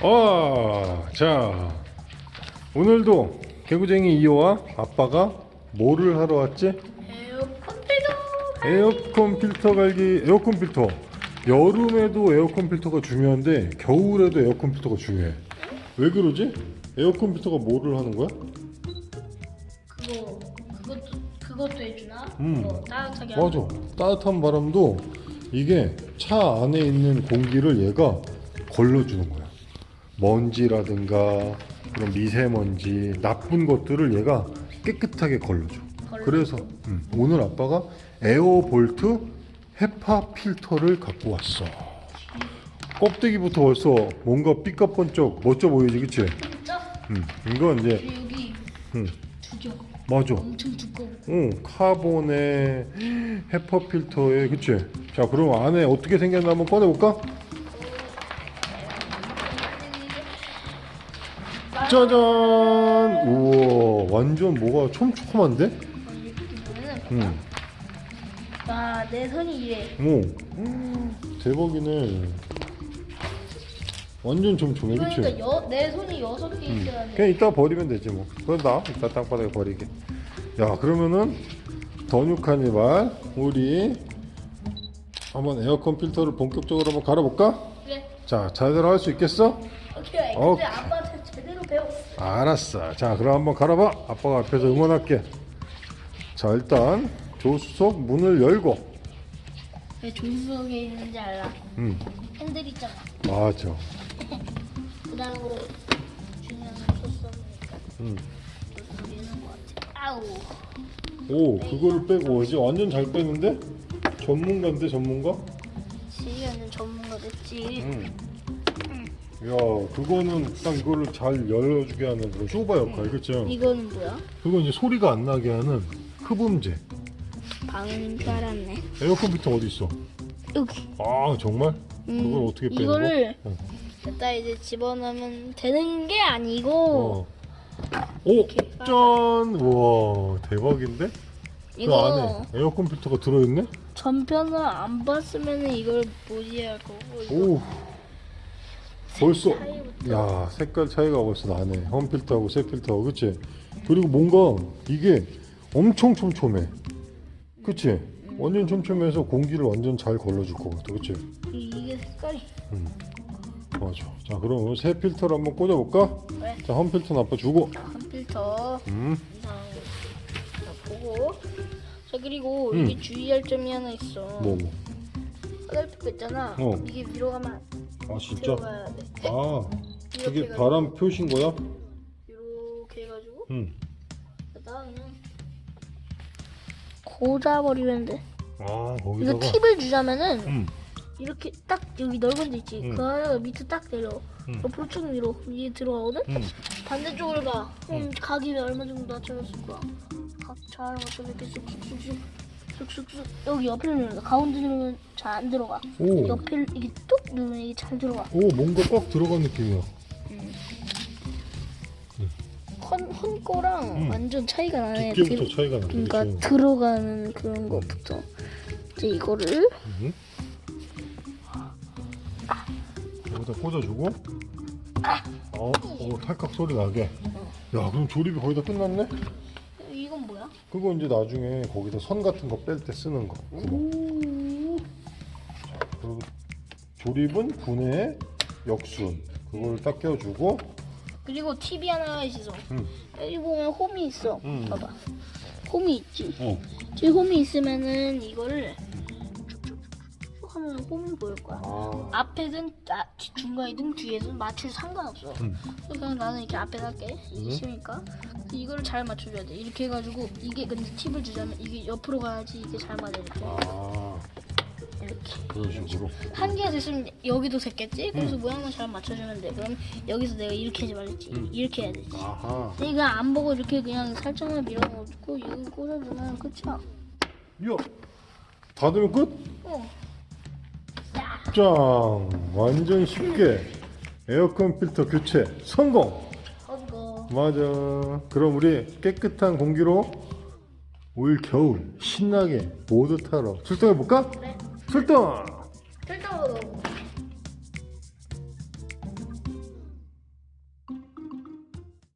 아, 자, 오늘도 개구쟁이 이호와 아빠가 뭐를 하러 왔지? 에어컨 필터 에어컨 필터 갈기, 에어컨 필터. 여름에도 에어컨 필터가 중요한데 겨울에도 에어컨 필터가 중요해. 왜 그러지? 에어컨 필터가 뭐를 하는 거야? 그거 그것도 그것도 해주나? 음. 그거 따뜻하게 맞아. 따뜻한 바람도 이게 차 안에 있는 공기를 얘가 걸러주는 거야. 먼지라든가 그런 미세먼지, 나쁜 것들을 얘가 깨끗하게 걸러줘. 걸러줘. 그래서 음, 오늘 아빠가 에어볼트 헤파 필터를 갖고 왔어. 껍데기부터 벌써 뭔가 삐까번쩍 멋져 보이지, 그치? 진짜? 음, 이건 이제 여기 음, 두겨 맞아. 엄청 두꺼워. 응, 카본에 헤퍼 필터에 그치? 자 그럼 안에 어떻게 생겼나 한번 꺼내볼까? 짜잔! 우와 완전 뭐가 촘촘한데? 응. 아내 손이 이래. 오 대박이네 완전 촘촘해 그치? 그러니까 여, 내 손이 여섯 개 있어야 돼. 그냥 이따 버리면 되지 뭐나 이따 땅바닥에 버리게 야 그러면은 더뉴 카니발 우리 한번 에어컨 필터를 본격적으로 한번 갈아볼까? 그래. 자 제대로 할 수 있겠어? 오케이. 근데 제대로 배웠어. 알았어 자 그럼 한번 갈아봐 아빠가 앞에서 응원할게 자 일단 조수석 문을 열고 왜 조수석에 있는지 알아? 음 핸들 있잖아. 맞아 그 다음으로 중요한 소스니까 음. 있는 것 같아. 아우. 오 그거를 빼고 이제 완전 잘 빼는데? 전문가인데 전문가? 지휘하는 전문가 됐지. 음. 야 그거는 딱 이거를 잘 열어주게 하는 그런 쇼바 역할 그쵸? 이거는 뭐야? 그건 이제 소리가 안 나게 하는 흡음재 방음인 줄 알았네. 에어컨 필터 어디 있어? 여기. 아 정말? 음, 그걸 어떻게 빼는 이거를 거? 어. 일단 이제 집어넣으면 되는 게 아니고 어. 오! 짠! 우와 대박인데? 그 이거 안에 에어컨 필터가 들어있네? 전편을 안 봤으면 이걸 무지할 거고 이거 오 벌써 차이부터. 야 색깔 차이가 벌써 나네 홈 필터하고 새 필터하고 그치? 그리고 뭔가 이게 엄청 촘촘해 그치? 완전 촘촘해서 공기를 완전 잘 걸러줄 것 같아 그치? 이- 이게 색깔이 맞아 자 그럼 새 필터를 한번 꽂아볼까? 왜? 자홈 필터는 아빠 주고 한 필터 음 보고 자 그리고 음. 이게 주의할 점이 하나 있어 뭐 뭐. 화살표 있잖아 어. 이게 위로 가면 아 진짜? 들어가야 돼 아 이렇게 이게 해가지고 바람 표시인 거야? 이렇게 해가지고 응. 그다음에 고자버리면 돼 아 이거 거기다가 팁을 주자면은 응. 이렇게 딱 여기 넓은 데 있지 응. 그 하나 밑에 딱 내려 응. 옆으로 쭉 밀어 위에 들어가거든 응. 반대쪽을 가 그럼 각이 얼마 정도 낮춰졌을 거야 각잘 맞춰서 이렇게 쑥 쑥쑥쑥. 여기 옆에 누르면 가운데 누르면 잘 안 들어가. 오. 옆에 이게 뚝 누르면 이게 잘 들어가. 오 뭔가 꽉 들어간 느낌이야. 헌, 헌 거랑 응. 완전 차이가 나네. 두께부터 들- 차이가 나네 그러니까 그치? 들어가는 그런 것부터. 이제 이거를. 응. 여기다 꽂아주고. 어, 어 탈칵 소리 나게. 야 그럼 조립이 거의 다 끝났네? 그거 이제 나중에 거기다 선 같은 거 뺄 때 쓰는 거 구멍. 그리고 조립은 분해 역순 그걸 딱 껴주고 그리고 TV 하나 있어 응. 여기 보면 홈이 있어 응. 봐봐 홈이 있지 어. 지금 홈이 있으면은 이거를 하면 홈이 보일 거야. 아. 앞에든 아, 뒤- 중간이든 뒤에든 맞출 상관없어. 응. 그러니까 나는 이렇게 앞에 할게. 이게 쉬우니까. 이거를 잘 맞춰줘야 돼. 이렇게 해가지고 이게 근데 팁을 주자면 이게 옆으로 가야지 이게 잘 맞아 이렇게 아. 이렇게. 그런 식으로? 한 개가 됐으면 여기도 샜겠지? 그래서 모양만 잘 맞춰주면 돼. 그럼 여기서 내가 이렇게 하지 말랬지? 이렇게 해야 되지. 아하. 내가 안 보고 이렇게 그냥 살짝만 밀어넣고 여기 꽂아주면 끝이야. 야 닫으면 끝? 어. 짱 완전 쉽게. 에어컨 필터 교체. 성공. 맞아. 그럼 우리 깨끗한 공기로 올 겨울 신나게 모두 타러 출동해 볼까? 그래 출동! 출동